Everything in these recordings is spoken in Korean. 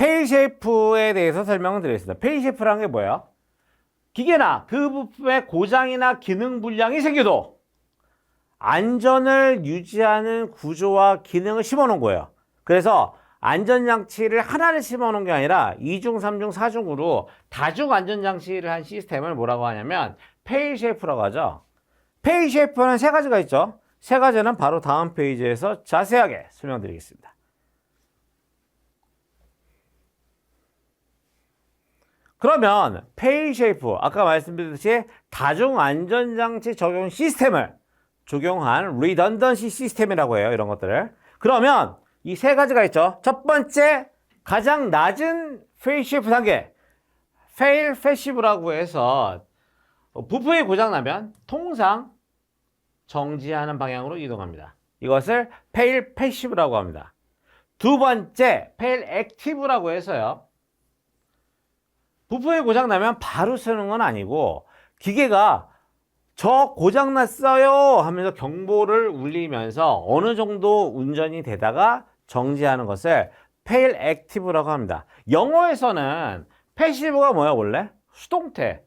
페이쉐이프에 대해서 설명을 드리겠습니다. 페이쉐이프라는 게 뭐예요? 기계나 그 부품의 고장이나 기능 불량이 생겨도 안전을 유지하는 구조와 기능을 심어 놓은 거예요. 그래서 안전장치를 하나를 심어 놓은 게 아니라 2중, 3중, 4중으로 다중 안전장치를 한 시스템을 뭐라고 하냐면 페이쉐이프라고 하죠. 페이쉐이프는 세 가지가 있죠. 세 가지는 바로 다음 페이지에서 자세하게 설명드리겠습니다. 그러면 페이 쉐이프 아까 말씀드렸듯이 다중 안전장치 적용 시스템을 적용한 리던던시 시스템이라고 해요. 이런 것들을. 그러면 이 세 가지가 있죠. 첫 번째 가장 낮은 페이 쉐이프 단계 페일 패시브라고 해서 부품이 고장 나면 통상 정지하는 방향으로 이동합니다. 이것을 페일 패시브라고 합니다. 두 번째 페일 액티브라고 해서요. 부품이 고장 나면 바로 쓰는 건 아니고 기계가 저 고장 났어요 하면서 경보를 울리면서 어느 정도 운전이 되다가 정지하는 것을 페일 액티브라고 합니다. 영어에서는 패시브가 뭐야 원래? 수동태.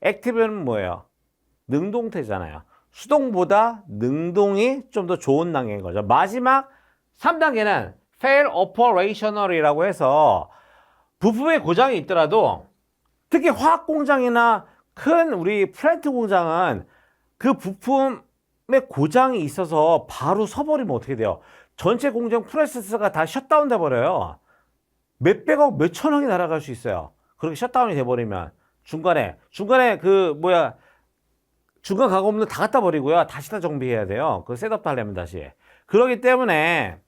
액티브는 뭐예요? 능동태잖아요. 수동보다 능동이 좀 더 좋은 단계인 거죠. 마지막 3단계는 fail operational이라고 해서 부품에 고장이 있더라도 특히 화학 공장이나 큰 우리 플랜트 공장은 그 부품에 고장이 있어서 바로 서버리면 어떻게 돼요? 전체 공장 프로세스가 다 셧다운 돼 버려요. 몇백억, 몇천억이 날아갈 수 있어요. 그렇게 셧다운이 돼 버리면 중간에 중간에 그 뭐야 중간 가공업무 다 갖다 버리고요. 다시 다 정비해야 돼요. 그 셋업도 하려면 다시. 그렇기 때문에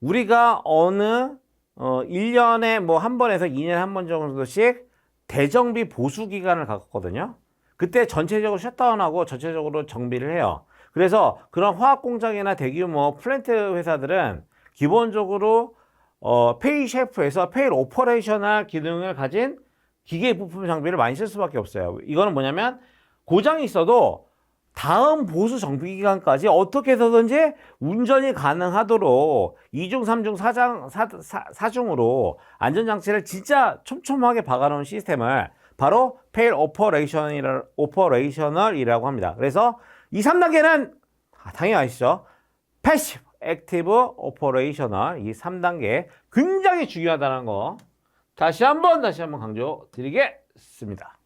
우리가 어느 어 1년에 뭐 한 번에서 2년에 한 번 정도씩 대정비 보수 기간을 갖거든요. 그때 전체적으로 셧다운하고 전체적으로 정비를 해요. 그래서 그런 화학 공장이나 대규모 플랜트 회사들은 기본적으로 어, 페이 셰프에서 페일 오퍼레이셔널 기능을 가진 기계 부품 장비를 많이 쓸 수밖에 없어요. 이거는 뭐냐면 고장이 있어도 다음 보수 정비 기간까지 어떻게 해서든지 운전이 가능하도록 2중, 3중, 4장, 4, 4중으로 안전장치를 진짜 촘촘하게 박아놓은 시스템을 바로 페일 오퍼레이셔널, 오퍼레이셔널이라고 합니다. 그래서 이 3단계는 당연히 아시죠? 패시브, 액티브, 오퍼레이셔널 이 3단계 굉장히 중요하다는 거 다시 한번 다시 한번 강조 드리겠습니다.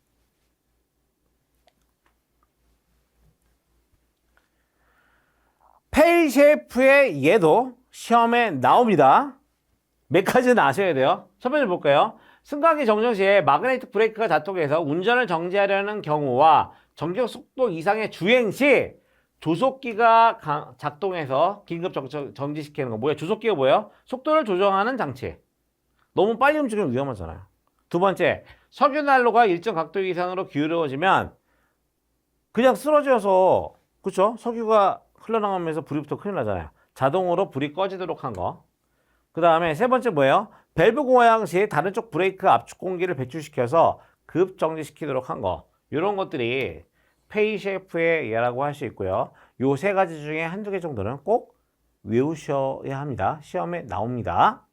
페이 셰프의 얘도 시험에 나옵니다. 몇 가지는 아셔야 돼요. 첫 번째 볼까요? 승강기 정정 시에 마그네틱 브레이크가 작동해서 운전을 정지하려는 경우와 정적 속도 이상의 주행 시 조속기가 가- 작동해서 긴급 정- 정지시키는 거 뭐야? 조속기가 뭐예요? 속도를 조정하는 장치. 너무 빨리 움직이면 위험하잖아요. 두 번째, 석유 난로가 일정 각도 이상으로 기울어지면 그냥 쓰러져서 그렇죠? 석유가 흘러나가면서 불이 붙어 큰일 나잖아요. 자동으로 불이 꺼지도록 한 거. 그 다음에 세 번째 뭐예요? 밸브 고양 시 다른 쪽 브레이크 압축 공기를 배출시켜서 급 정지시키도록 한 거. 이런 것들이 페이 셰프의 예라고 할 수 있고요. 요 세 가지 중에 한두 개 정도는 꼭 외우셔야 합니다. 시험에 나옵니다.